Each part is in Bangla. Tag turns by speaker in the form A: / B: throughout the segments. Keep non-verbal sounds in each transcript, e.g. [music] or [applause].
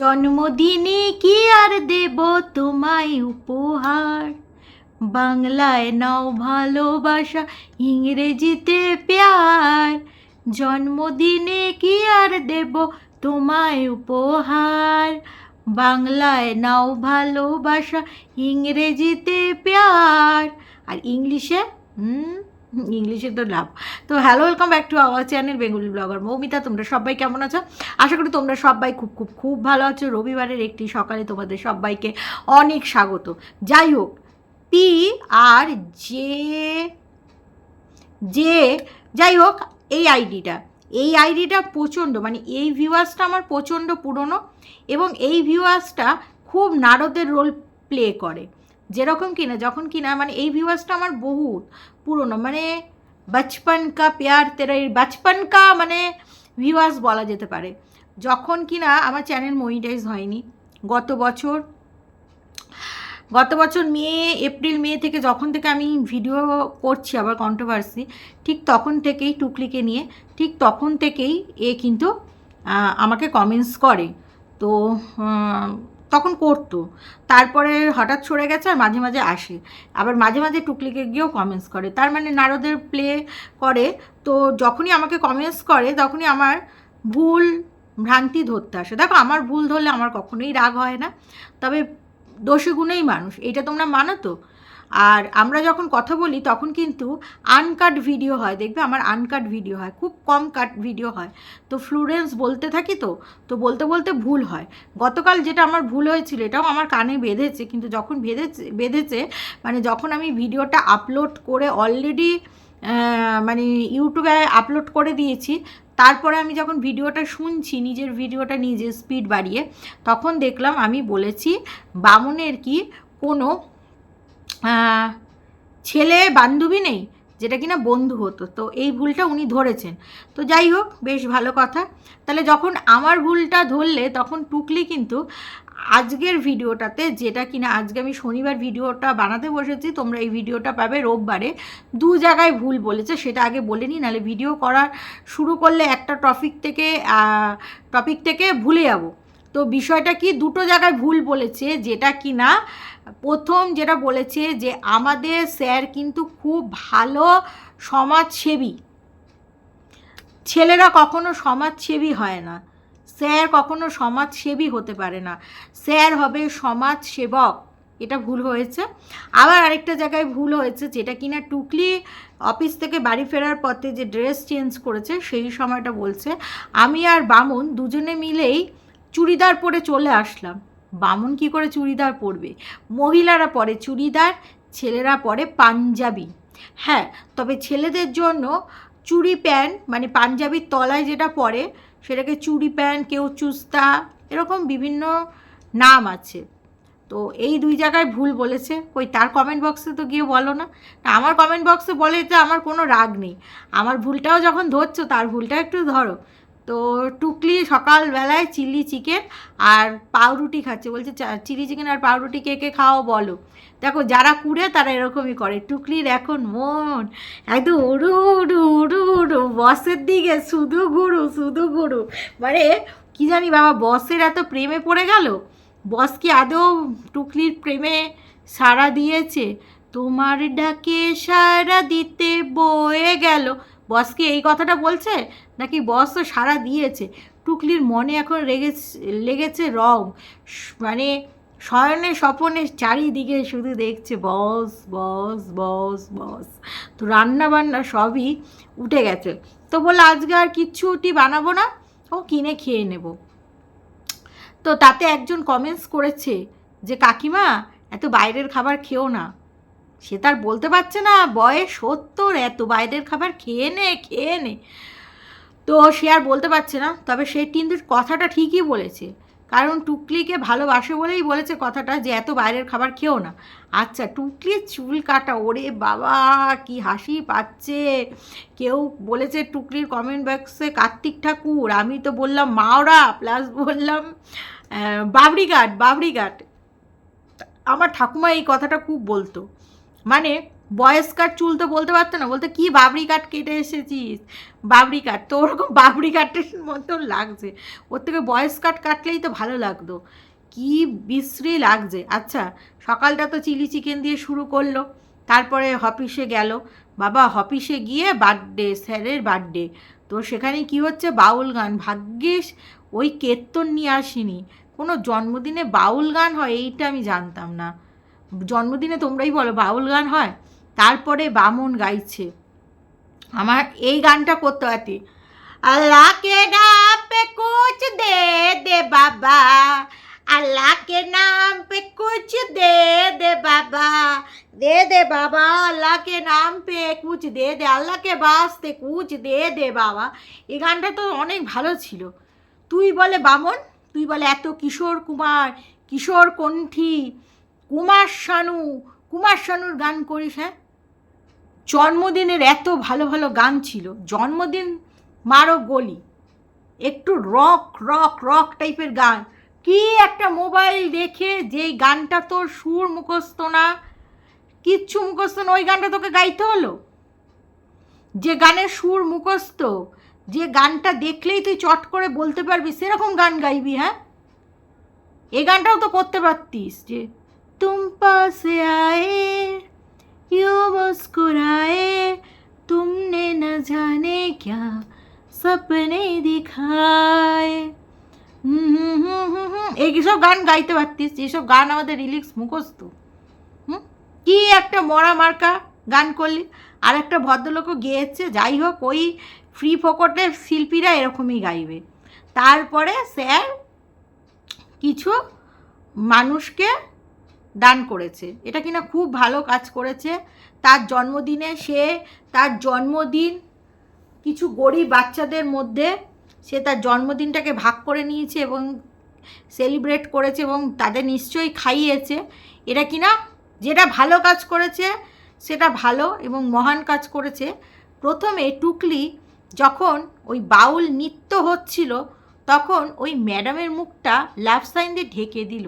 A: জন্মদিনে কি আর দেব তোমায় উপহার? বাংলায় নাও ভালোবাসা, ইংরেজিতে প্যার। জন্মদিনে কি আর দেব তোমায় উপহার? বাংলায় নাও ভালোবাসা, ইংরেজিতে প্যার। আর ইংলিশে? হুম? [laughs] ইংলিশে তো লাভ। তো hello welcome back to our channel Bengali blogger Moumita, তোমরা সবাই কেমন আছো? আশা করি তোমরা সবাই খুব খুব খুব ভালো আছো। রবিবারের একটি সকালে তোমাদের সবাইকে অনেক স্বাগত। যাই হোক পি আর জে যে যাই হোক, এই আইডিটা এই আইডিটা প্রচণ্ড মানে এই ভিউয়ার্সটা আমার প্রচণ্ড পুরনো এবং এই ভিউয়ার্সটা খুব নারদের রোল প্লে করে। যেরকম কিনা, যখন কিনা মানে এই ভিউয়ার্সটা আমার বহুত। পুরনো মানে বচপন কা প্যার তেরা বচপন কা মানে ভিউয়ার্স বলা যেতে পারে। যখন কিনা আমার চ্যানেল মনিটাইজ হয়নি, গত বছর গত বছর মে, এপ্রিল, মে থেকে যখন থেকে আমি ভিডিও করছি আবার কন্ট্রোভার্সি ঠিক তখন থেকেই টুকলিকে নিয়ে, ঠিক তখন থেকেই এ কিন্তু আমাকে কমেন্টস করে। তো তখন করতো। তারপরে হঠাৎ সরে গেছে আর মাঝে মাঝে আসে। আবার মাঝে মাঝে টুকলিকে গিয়েও কমেন্টস করে। তার মানে নারদের প্লে করে। তো যখনই আমাকে কমেন্টস করে, তখনই আমার ভুল ভ্রান্তি ধরতে আসে। দেখো, আমার ভুল ধরলে আমার কখনোই রাগ হয় না। তবে দোষী গুণেই মানুষ। এটা তোমরা মানো তো? আর আমরা যখন কথা বলি, তখন কিন্তু আনকাট ভিডিও হয়। দেখবে আমার আনকাট ভিডিও হয়, খুব কম কাট ভিডিও হয়। তো ফ্লুরেন্স বলতে থাকি তো তো বলতে বলতে ভুল হয়। গতকাল যেটা আমার ভুল হয়েছিল, এটাও আমার কানে বেঁধেছে, কিন্তু যখন বেঁধেছে বেঁধেছে মানে যখন আমি ভিডিওটা আপলোড করে অলরেডি মানে ইউটিউবে আপলোড করে দিয়েছি, তারপরে আমি যখন ভিডিওটা শুনছি, নিজের ভিডিওটা নিজে স্পিড বাড়িয়ে, তখন দেখলাম আমি বলেছি বামুনের কি কোনো ছেলে বান্ধবী নেই, যেটা কিনা বন্ধু হতো, তো এই ভুলটা উনি ধরেছেন। তো যাই হোক, বেশ ভালো কথা। তাহলে যখন আমার ভুলটা ধরলে, তখন টুকলি কিন্তু আজকের ভিডিওটাতে, যেটা কিনা আজকে আমি শনিবার ভিডিওটা বানাতে বসেছি, তোমরা এই ভিডিওটা পাবে রোববারে। দু জায়গায় ভুল বলেছে, সেটা আগে বলে নিই, নাহলে ভিডিও করা শুরু করলে একটা টপিক থেকে টপিক থেকে ভুলে যাব। তো বিষয়টা কি? দুটো জায়গায় ভুল বলেছে, যেটা কি না প্রথম যেটা বলেছে যে আমাদের স্যার কিন্তু খুব ভালো সমাজসেবী। ছেলেরা কখনো সমাজসেবী হয় না। স্যার কখনো সমাজসেবী হতে পারে না। স্যার হবে সমাজ সেবক এটা ভুল হয়েছে। আবার আরেকটা জায়গায় ভুল হয়েছে, যেটা কিনা টুকলি অফিস থেকে বাড়ি ফেরার পথে যে ড্রেস চেঞ্জ করেছে, সেই সময়টা বলছে। আমি আর বামুন দুজনে মিলেই চুড়িদার পরে চলে আসলাম। বামুন কি করে চুড়িদার পরবে? মহিলারা পরে চুড়িদার, ছেলেরা পরে পাঞ্জাবি। হ্যাঁ তবে ছেলেদের জন্য চুড়ি প্যান্ট মানে পাঞ্জাবির তলায় যেটা পরে, সেটাকে চুড়ি প্যান্ট, কেউ চুস্তা, এরকম বিভিন্ন নাম আছে। তো এই দুই জায়গায় ভুল বলেছে। ওই তার কমেন্ট বক্সে তো গিয়ে বলো না। আমার কমেন্ট বক্সে বলে যে আমার কোনো রাগ নেই। আমার ভুলটাও যখন ধরছো, তার ভুলটা একটু ধরো। তো টুকলি সকালবেলায় চিলি চিকেন আর পাউরুটি খাচ্ছে। বলছে চিলি চিকেন আর পাউরুটি কে কে খাও বলো। দেখো, যারা কুড়ে তারা এরকমই করে। টুকলির এখন মন একদম উড়ু উড়ু উড়ু উড়ু, বসের দিকে শুধু গুরু শুধু গুরু মানে কি জানি বাবা, বসের এত প্রেমে পড়ে গেল? বস কি আদৌ টুকলির প্রেমে সাড়া দিয়েছে? তোমার ডাকে সাড়া দিতে বয়ে গেল। বস কি এই কথাটা বলছে? নাকি বস তো সাড়া দিয়েছে। টুকলির মনে এখন লেগেছে লেগেছে রং। মানে শয়নে স্বপনে চারিদিকে শুধু দেখছে বস বস বস বস। তো রান্না বান্না সবই উঠে গেছে। তো বলে আজকে আর কিচ্ছুটি বানাবো না, ও কিনে খেয়ে নেব। তো তাতে একজন কমেন্টস করেছে যে, কাকিমা, এত বাইরের খাবার খেও না। সে তার বলতে পারছে না, বয়স সত্তর, এত বাইরের খাবার খেয়ে নে খেয়ে নে। তো সে আর বলতে পারছে না, তবে সে কিন্তু কথাটা ঠিকই বলেছে। কারণ টুকলিকে ভালোবাসে বলেই বলেছে কথাটা যে এত বাইরের খাবার খেও না। আচ্ছা টুকলির চুল কাটা, ওরে বাবা, কি হাসি পাচ্ছে। কেউ বলেছে টুকলির কমেন্ট বক্সে কার্তিক ঠাকুর, আমি তো বললাম মাওরা প্লাস বললাম বাবরিঘাট বাবরিঘাট আমার ঠাকুমা এই কথাটা খুব বলতো। মানে বয়স কাট চুল তো বলতে পারতো না, বলতে, কি বাবরি কাট কেটে এসেছিস? বাবরি কাট তো ওরকম বাবরি কাটের মতো লাগছে। ওর থেকে বয়স কাট কাটলেই তো ভালো লাগতো। কি বিশ্রী লাগছে। আচ্ছা সকালটা তো চিলি চিকেন দিয়ে শুরু করল, তারপরে অফিসে গেল। বাবা, অফিসে গিয়ে বার্থডে স্যারের বার্থডে তো সেখানে কি হচ্ছে? বাউল গান। ভাগ্যিস, ওই কেত্তন নিয়ে আসিনি। কোনো জন্মদিনে বাউল গান হয়, এইটা আমি জানতাম না। জন্মদিনে তোমরাই বলো বাউল গান হয়, তারপরে বামন গাইছে। আমার এই গানটা করতে পারতি আল্লাহকে নাম পে কুচ দে দে বাবা, আল্লাহকে নাম পে কুচ দে দে বাবা, দে দে বাবা আল্লাহ কে নাম পে কুচ দে দে, আল্লাহকে বাসতে কুচ দে দে বাবা। এই গানটা তো অনেক ভালো ছিল। তুই বলে বামন, তুই বলে এত কিশোর কুমার, কিশোর কণ্ঠী কুমার শানু, কুমার শানুর গান করিস হ্যাঁ? জন্মদিনের এত ভালো ভালো গান ছিল। জন্মদিন মারো গলি। একটু রক রক রক টাইপের গান। কি একটা মোবাইল দেখে যেই গানটা তোর সুর মুখস্থ না, কিচ্ছু মুখস্থ না, ওই গানটা তোকে গাইতে হলো? যে গানের সুর মুখস্থ, যে গানটা দেখলেই তুই চট করে বলতে পারবি, সেরকম গান গাইবি হ্যাঁ? এই গানটাও তো করতে পারতিস যে তুম পাশে আয়ে ইউ মুস্কুরায়ে তুমনে ন জানে ক্যা সপনে দিখায় এইসব গান গাইতে পারতিস এইসব গান আমাদের রিলিক্স মুখস্থ। কি একটা মরা মার্কা গান করলি, আর একটা ভদ্রলোকও গেয়েছে, যাই হোক, ওই ফ্রি ফকটের শিল্পীরা এরকমই গাইবে। তারপরে স্যার কিছু মানুষকে দান করেছে। এটা কিনা খুব ভালো কাজ করেছে? তার জন্মদিনে সে, তার জন্মদিন কিছু গরিব বাচ্চাদের মধ্যে সে তার জন্মদিনটাকে ভাগ করে নিয়েছে এবং সেলিব্রেট করেছে এবং তাদের নিশ্চয়ই খাইয়েছে। এটা কিনা যেটা ভালো কাজ করেছে, সেটা ভালো এবং মহান কাজ করেছে। প্রথমে টুকলি যখন ওই বাউল নৃত্য হচ্ছিল, তখন ওই ম্যাডামের মুখটা লাভ সাইন দিয়ে ঢেকে দিল।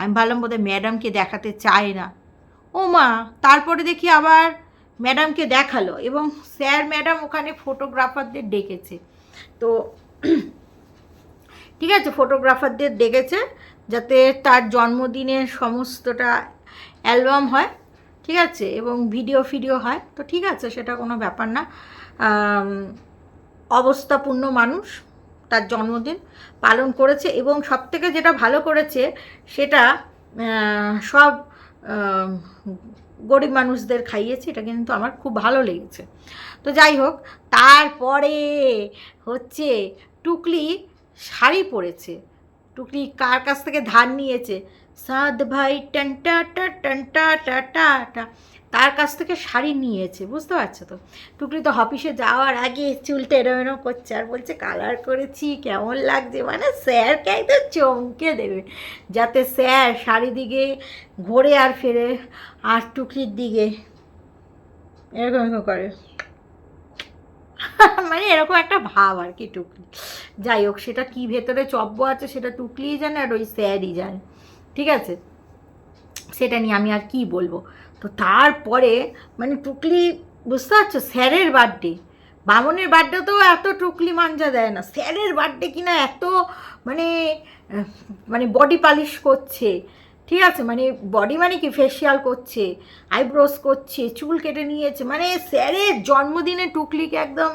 A: আমি ভাবলাম বোধহয় ম্যাডামকে দেখাতে চায় না। ও মা, তারপরে দেখি আবার ম্যাডামকে দেখাল এবং স্যার ম্যাডাম ওখানে ফটোগ্রাফারদের ডেকেছে। তো [clears throat] ঠিক আছে, ফটোগ্রাফারদের ডেকেছে যাতে তার জন্মদিনের সমস্তটা অ্যালবাম হয়, ঠিক আছে, এবং ভিডিও ফিডিও হয়। তো ঠিক আছে, সেটা কোনো ব্যাপার না। অবস্থাপূর্ণ মানুষ। তার জন্মদিন পালন করেছে এবং সবথেকে যেটা ভালো করেছে সেটা সব গরিব মানুষদের খাইয়েছে, এটা কিন্তু আমার খুব ভালো লেগেছে। তো যাই হোক, তারপরে হচ্ছে টুকলি শাড়ি পরেছে। টুকলি কার কাছ থেকে ধার নিয়েছে? সাদ ভাই টান্টা টা টান্টা টা টা টা। তার কাছ থেকে শাড়ি নিয়েছে, বুঝতে পারছ তো? টুকলি তো অফিসে যাওয়ার আগে চুলটা এরম এরম করছে আর বলছে কালার করেছি, কেমন লাগছে? মানে স্যারকে একদম চমকে দেবে, যাতে স্যার শাড়ি দিকে ঘোরে আর ফেরে, আর টুকলির দিকে। এরকম এরকম করে। [laughs] মানে এরকম একটা ভাব আর কি টুকলি যাই হোক, সেটা কি ভেতরে চব্য আছে সেটা টুকলিই জানে আর ওই স্যারই জানে। ঠিক আছে? সেটা নিয়ে আমি আর কি বলব? তো তারপরে মানে টুকলি বুঝতে পারছ, স্যারের বার্থডে বামনের তো এত টুকলি মাঞ্জা দেয় না। স্যারের বার্থডে কিনা এত মানে মানে বডি পালিশ করছে। ঠিক আছে? মানে বডি মানে কি? ফেসিয়াল করছে আইব্রোস করছে, চুল কেটে নিয়েছে। মানে স্যারের জন্মদিনে টুকলিকে একদম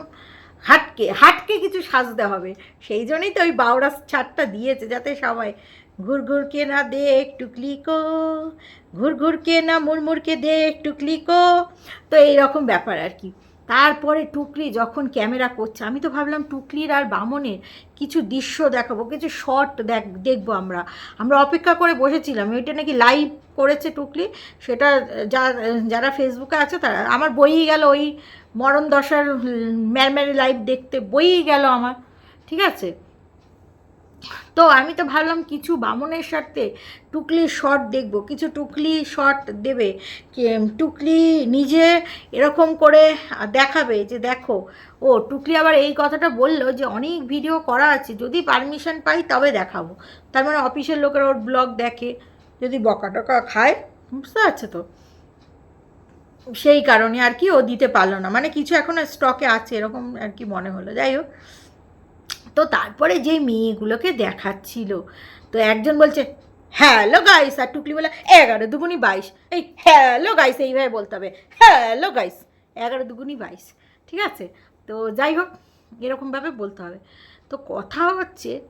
A: হাটকে হাটকে কিছু সাজতে হবে। সেই জন্যই তো ওই বাউরা ছাড়টা দিয়েছে যাতে সবাই ঘুর কে না দেখ টুকলি কো। ঘুর ঘুর কে না মুড়মুড়কে দেখ টুকলি কো। তো এইরকম ব্যাপার আর কি। তারপরে টুকলি যখন ক্যামেরা করছে, আমি তো ভাবলাম টুকলির আর বামনের কিছু দৃশ্য দেখাবো, কিছু শর্ট দেখ, দেখব আমরা। আমরা অপেক্ষা করে বসেছিলাম, ওইটা নাকি লাইভ করেছে টুকলি। সেটা যা, যারা ফেসবুকে আছে তারা, আমার বইই গেল ওই মরণ দশার ম্যারম্যারি লাইভ দেখতে, বইই গেল আমার। ঠিক আছে? তো আমি তো ভাবলাম কিছু বামনের সাথে টুকলি শট দেখব। কিছু টুকলি শট দেবে। টুকলি নিজে এরকম করে দেখাবে যে দেখো। ও, টুকলি আবার এই কথাটা বলল যে অনেক ভিডিও করা আছে। যদি পারমিশন পাই তবে দেখাবো। তার মানে অফিসের লোকেরা ওর ব্লগ দেখে। যদি বকা টকা খায়, বুঝতে পারছ তো? সেই কারণে আর কি ও দিতে পারল না। মানে কিছু এখন স্টকে আছে, এরকম আর কি মনে হলো। যাই হোক। তো তারপরে যেই মেয়েগুলোকে দেখাচ্ছিল, তো একজন বলছে হ্যালো গাইস আর টুকলি বলে, এগারো দুগুনি বাইশ। এই হ্যালো গাইস এইভাবে বলতে হবে হ্যালো গাইস এগারো দুগুনি বাইশ, ঠিক আছে? তো যাই হোক, এরকমভাবে বলতে হবে। তো কথা হচ্ছে,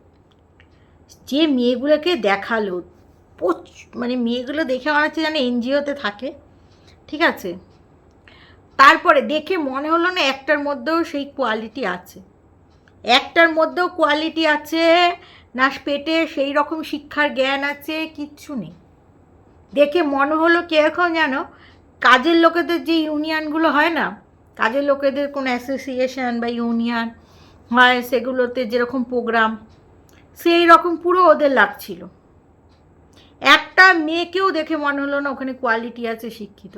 A: যে মেয়েগুলোকে দেখাল, প্রচ- মানে মেয়েগুলো দেখে মনে হচ্ছে যেন এনজিওতে থাকে, ঠিক আছে? তারপরে দেখে মনে হলো না একটার মধ্যেও সেই কোয়ালিটি আছে। একটার মধ্যেও কোয়ালিটি আছে, না পেটে সেই রকম শিক্ষার জ্ঞান আছে, কিচ্ছু নেই। দেখে মনে হলো কীরকম যেন কাজের লোকেদের যে ইউনিয়নগুলো হয় না, কাজের লোকেদের কোনো অ্যাসোসিয়েশন বা ইউনিয়ন হয় সেগুলোতে যেরকম প্রোগ্রাম সেই রকম পুরো ওদের লাগছিল একটা মেয়েকেও দেখে মনে হলো না ওখানে কোয়ালিটি আছে, শিক্ষিত।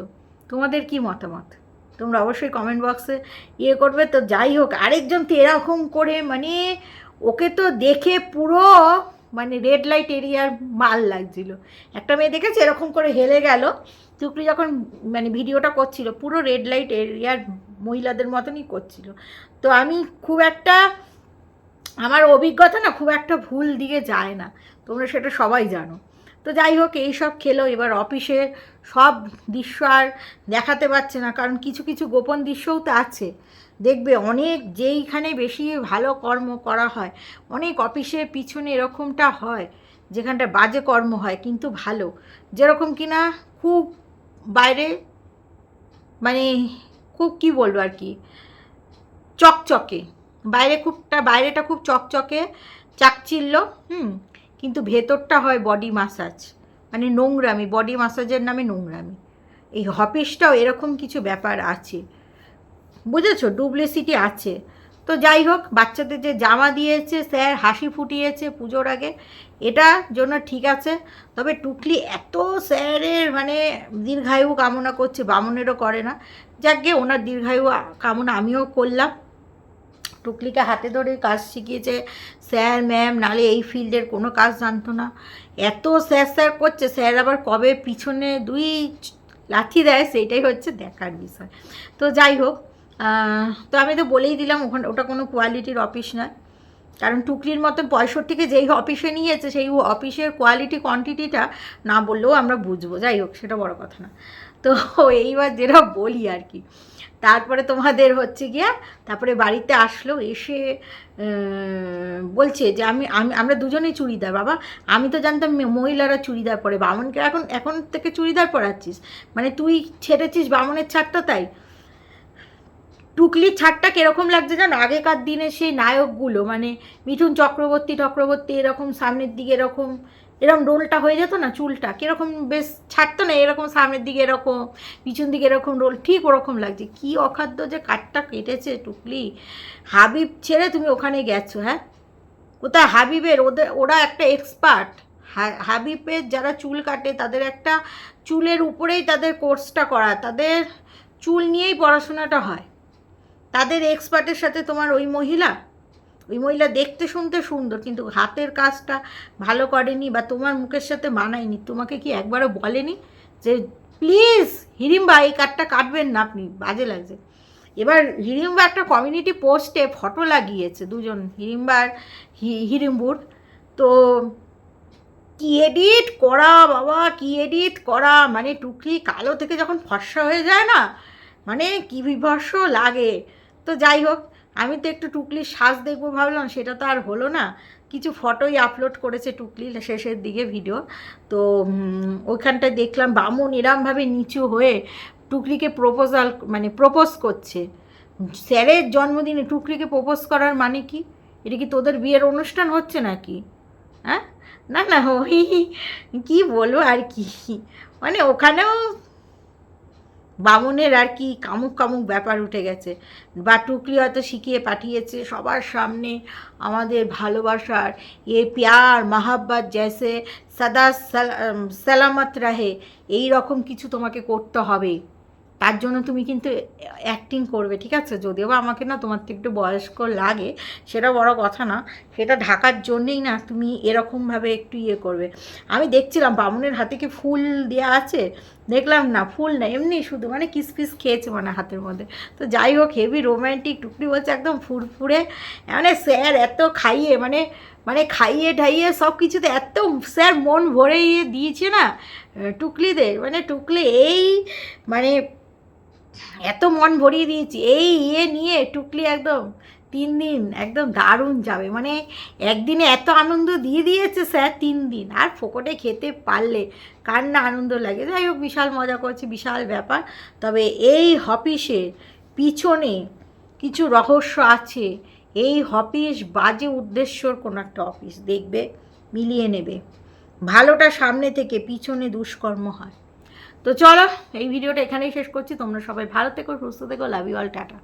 A: তোমাদের কি মতামত? তোমরা অবশ্যই কমেন্ট বক্সে ইয়ে করবে। তো যাই হোক, আরেকজন তো এরকম করে মানে ওকে তো দেখে পুরো মানে রেড লাইট এরিয়ার মাল লাগছিল। একটা মেয়ে দেখেছে, এরকম করে হেলে গেল। টুকরি যখন মানে ভিডিওটা করছিল, পুরো রেড লাইট এরিয়ার মহিলাদের মতনই করছিল। তো আমি খুব একটা, আমার অভিজ্ঞতা না খুব একটা ভুল দিকে যায় না। তোমরা সেটা সবাই জানো। তো যাই হোক এইসব খেলো। এবার অফিসে সব দৃশ্য আর দেখাতে পারছে না, কারণ কিছু কিছু গোপন দৃশ্যও তো আছে। দেখবে অনেক যেইখানে বেশি ভালো কর্ম করা হয়, অনেক অফিসের পিছনে এরকমটা হয়, যেখানটা বাজে কর্ম হয়, কিন্তু ভালো। যেরকম কিনা খুব বাইরে মানে খুব কি বলব আর কি, চকচকে। বাইরে খুবটা, বাইরেটা খুব চকচকে, চাকচিল্য, হুম কিন্তু ভেতরটা হয় বডি মাসাজ মানে নোংরামি বডি মাসাজের নামে নোংরামি। এই অফিসটাও এরকম কিছু ব্যাপার আছে। বুঝেছ? ডুপ্লিসিটি আছে। তো যাই হোক, বাচ্চাদের যে জামা দিয়েছে, স্যার হাসি ফুটিয়েছে পুজোর আগে, এটা জন্য ঠিক আছে। তবে টুকলি এত স্যারের মানে দীর্ঘায়ু কামনা করছে, বামনেরও করে না। যাকে ওনার দীর্ঘায়ু কামনা আমিও করলাম। টুকলিকে হাতে ধরে কাজ শিখিয়েছে। স্যার, ম্যাম, নালে এই ফিল্ডের কোনো কাজ জানতো না। এত স্যার স্যার করছে, স্যার আবার কবে পিছনে দুই লাথি দেয়, সেইটাই হচ্ছে দেখার বিষয়। তো যাই হোক তো আমি তো বলেই দিলাম, ওখানে, ওটা কোনো কোয়ালিটির অফিস নয়। কারণ টুকরির মতন পঁয়ষট্টিকে যেই অফিসে নিয়েছে, সেই অফিসের কোয়ালিটি, কোয়ান্টিটিটা না বললেও আমরা বুঝব। যাই হোক, সেটা বড় কথা না। তো এইবার যেটা বলি আর কি তারপরে তোমাদের হচ্ছে গিয়া তারপরে বাড়িতে আসলো, এসে বলছে যে আমি আমি, আমরা দুজনেই চুড়িদার, বাবা। আমি তো জানতাম মহিলারা চুড়িদার পরে, বামনকে এখন এখন থেকে চুড়িদার পরাচ্ছিস। মানে তুই ছেড়েছিস বামনের ছাড়টা তাই? টুকলির ছাড়টা কীরকম লাগছে জানো? আগেকার দিনে সেই নায়কগুলো মানে মিঠুন চক্রবর্তী চক্রবর্তী এরকম, সামনের দিকে এরকম এরকম রোলটা হয়ে যেত না চুলটা? কীরকম বেশ ছাড়তো না, এরকম সামনের দিকে এরকম, পিছন দিকে এরকম রোল, ঠিক ওরকম লাগছে। কি অখাদ্য যে কাঠটা কেটেছে টুকলি। হাবিব ছেড়ে তুমি ওখানে গেছো হ্যাঁ? কোথায়? হাবিবের, ওদের, ওরা একটা এক্সপার্ট হাবিবের যারা চুল কাটে, তাদের একটা চুলের উপরেই তাদের কোর্সটা করা। তাদের চুল নিয়েই পড়াশোনাটা হয়। তাদের এক্সপার্টের সাথে তোমার ওই মহিলা? ওই মহিলা দেখতে শুনতে সুন্দর, কিন্তু হাতের কাজটা ভালো করেনি বা তোমার মুখের সাথে মানায়নি, তোমাকে কি একবারও বলেনি যে, প্লিজ হিড়িম্বা এই কাঠটা কাটবেন না আপনি, বাজে লাগছে। এবার হিড়িম্বা একটা কমিউনিটি পোস্টে ফটো লাগিয়েছে দুজন হিড়িম্বা আর হি- হিড়িম্বুর তো কি এডিট করা বাবা, কি এডিট করা মানে টুকরি কালো থেকে যখন ফর্সা হয়ে যায় না মানে কি বিভর্ষ লাগে। তো যাই হোক আমি তো একটু টুকলির শ্বাস দেখব ভাবলাম, সেটা তো আর হলো না। কিছু ফটোই আপলোড করেছে টুকলি শেষের দিকে ভিডিও তো ওইখানটায় দেখলাম বামুন এরমভাবে নিচু হয়ে টুকলিকে প্রপোজাল মানে প্রপোজ করছে। স্যারের জন্মদিনে টুকলিকে প্রপোজ করার মানে কি? এটা কি তোদের বিয়ের অনুষ্ঠান হচ্ছে নাকি? হ্যাঁ? না না, ওই কি বলব আর কি? মানে ওখানেও বামুনের আর কি কামুক কামুক ব্যাপার উঠে গেছে। বা টুকরি হয়তো শিখিয়ে পাঠিয়েছে। সবার সামনে আমাদের ভালোবাসার এ প্যার, মাহাব্বাত জैसे সাদা সালামত রাহে, এই রকম কিছু তোমাকে করতে হবে। তার জন্য তুমি কিন্তু অ্যাক্টিং করবে, ঠিক আছে? যদিও বা আমাকে না তোমার তো একটু বয়স্ক লাগে, সেটা বড় কথা না। সেটা ঢাকার জন্যেই না তুমি এরকমভাবে একটু ইয়ে করবে। আমি দেখছিলাম বামুনের হাতে কি ফুল দেওয়া আছে? দেখলাম না, ফুল না, এমনি শুধু মানে কিস পিস খেয়েছে মানে হাতের মধ্যে। তো যাই হোক হেভি রোম্যান্টিক টুকলি বলছে একদম ফুরফুরে। মানে স্যার এত খাইয়ে মানে মানে খাইয়ে ঠাইয়ে সব কিছুতে এত স্যার মন ভরে ইয়ে দিয়েছে না টুকলিদের। মানে টুকলি এই মানে এত মন ভরিয়ে দিয়েছি, এই ইয়ে নিয়ে টুকলি একদম তিন দিন, একদম দারুণ যাবে। মানে একদিনে এত আনন্দ দিয়ে দিয়েছে স্যার, তিন দিন। আর ফোকটে খেতে পারলে কার না আনন্দ লাগে? যাই হোক, বিশাল মজা করছে, বিশাল ব্যাপার। তবে এই হপিসের পিছনে কিছু রহস্য আছে। এই হপিস বাজে উদ্দেশ্যর কোনো একটা অফিস দেখবে, মিলিয়ে নেবে। ভালোটা সামনে থেকে, পিছনে দুষ্কর্ম হয়। তো চলো, এই ভিডিওটা এখানেই শেষ করছি। তোমরা সবাই ভালো থেকো, সুস্থ থেকো লাভ ইউ অল টাটা।